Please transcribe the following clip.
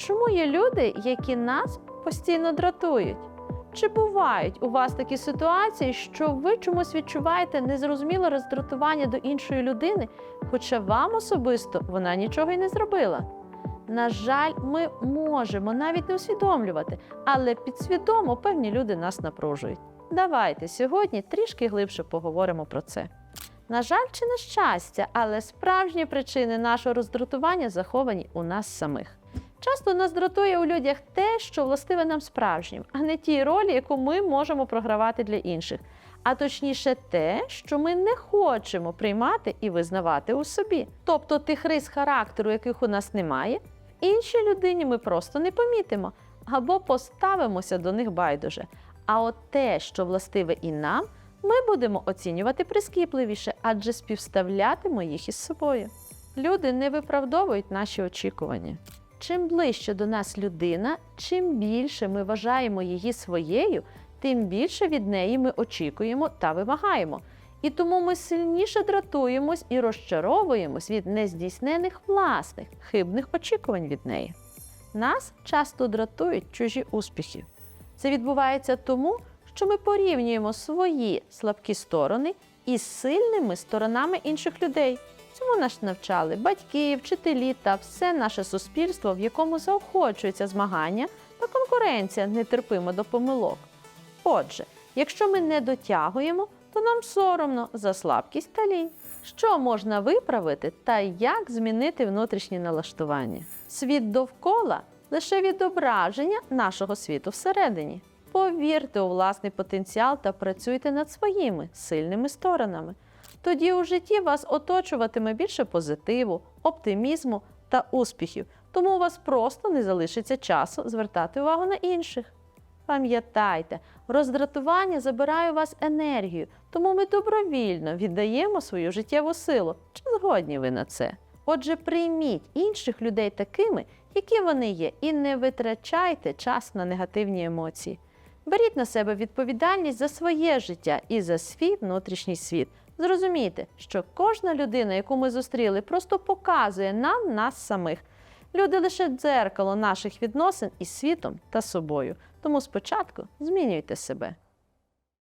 Чому є люди, які нас постійно дратують? Чи бувають у вас такі ситуації, що ви чомусь відчуваєте незрозуміле роздратування до іншої людини, хоча вам особисто вона нічого й не зробила? На жаль, ми можемо навіть не усвідомлювати, але підсвідомо певні люди нас напружують. Давайте сьогодні трішки глибше поговоримо про це. На жаль, чи на щастя, але справжні причини нашого роздратування заховані у нас самих. Часто нас дратує у людях те, що властиве нам справжнім, а не ті ролі, яку ми можемо програвати для інших, а точніше те, що ми не хочемо приймати і визнавати у собі. Тобто тих рис характеру, яких у нас немає, в іншій людині ми просто не помітимо або поставимося до них байдуже. А от те, що властиве і нам, ми будемо оцінювати прискіпливіше, адже співставлятимо їх із собою. Люди не виправдовують наші очікування. Чим ближче до нас людина, чим більше ми вважаємо її своєю, тим більше від неї ми очікуємо та вимагаємо. І тому ми сильніше дратуємось і розчаровуємось від нездійснених власних хибних очікувань від неї. Нас часто дратують чужі успіхи. Це відбувається тому, що ми порівнюємо свої слабкі сторони із сильними сторонами інших людей. Цьому нас навчали батьки, вчителі та все наше суспільство, в якому заохочується змагання та конкуренція нетерпима до помилок. Отже, якщо ми не дотягуємо, то нам соромно за слабкість та лінь. Що можна виправити та як змінити внутрішнє налаштування? Світ довкола лише відображення нашого світу всередині. Повірте у власний потенціал та працюйте над своїми сильними сторонами. Тоді у житті вас оточуватиме більше позитиву, оптимізму та успіхів, тому у вас просто не залишиться часу звертати увагу на інших. Пам'ятайте, роздратування забирає у вас енергію, тому ми добровільно віддаємо свою життєву силу. Чи згодні ви на це? Отже, прийміть інших людей такими, які вони є, і не витрачайте час на негативні емоції. Беріть на себе відповідальність за своє життя і за свій внутрішній світ. Зрозумійте, що кожна людина, яку ми зустріли, просто показує нам нас самих. Люди лише дзеркало наших відносин із світом та собою. Тому спочатку змінюйте себе.